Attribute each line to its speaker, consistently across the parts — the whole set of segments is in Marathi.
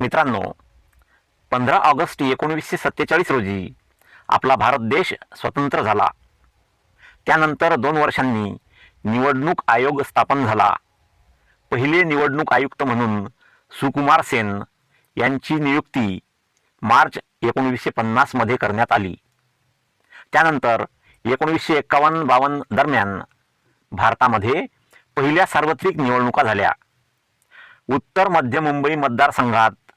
Speaker 1: मित्रांनो पंधरा ऑगस्ट एकोणीसशे सत्तेचाळीस रोजी आपला भारत देश स्वतंत्र झाला. त्यानंतर दोन वर्षांनी निवडणूक आयोग स्थापन झाला. पहिले निवडणूक आयुक्त म्हणून सुकुमार सेन यांची नियुक्ती मार्च एकोणीसशे पन्नासमध्ये करण्यात आली. त्यानंतर एकोणीसशे एक्कावन्न बावन्न दरम्यान भारतामध्ये पहिल्या सार्वत्रिक निवडणुका झाल्या. उत्तर मध्य मुंबई मतदारसंघात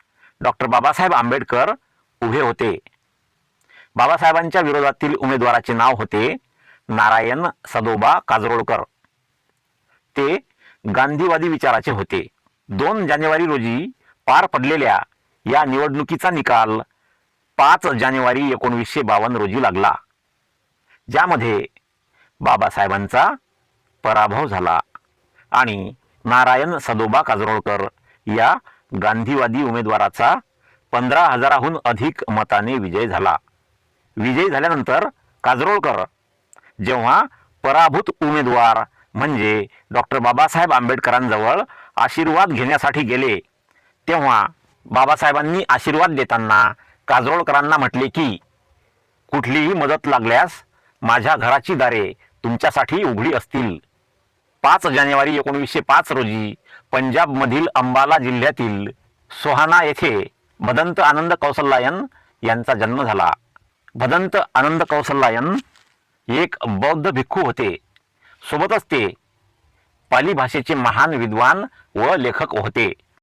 Speaker 1: डॉक्टर बाबासाहेब आंबेडकर उभे होते. बाबासाहेबांच्या विरोधातील उमेदवाराचे नाव होते नारायण सदोबा काजरोळकर ते गांधीवादी विचाराचे होते. दोन जानेवारी रोजी पार पडलेल्या या निवडणुकीचा निकाल पाच जानेवारी एकोणवीसशे बावन्न रोजी लागला. ज्यामध्ये बाबासाहेबांचा पराभव झाला आणि नारायण सदोबा काजरोळकर या गांधीवादी उमेदवाराचा पंधरा हजाराहून अधिक मताने विजय झाला. विजयी झाल्यानंतर काजरोळकर जेव्हा पराभूत उमेदवार म्हणजे डॉक्टर बाबासाहेब आंबेडकरांजवळ आशीर्वाद घेण्यासाठी गेले तेव्हा बाबासाहेबांनी आशीर्वाद देताना काजरोळकरांना म्हटले की कुठलीही मदत लागल्यास माझ्या घराची दारे तुमच्यासाठी उघडी असतील. पाच जानेवारी एकोणीसशे पाच रोजी पंजाबमधील अंबाला जिल्ह्यातील सोहाना येथे भदंत आनंद कौसल्यायन यांचा जन्म झाला. भदंत आनंद कौसल्यायन एक बौद्ध भिक्खू होते. सोबतच ते पाली भाषेचे महान विद्वान व लेखक होते.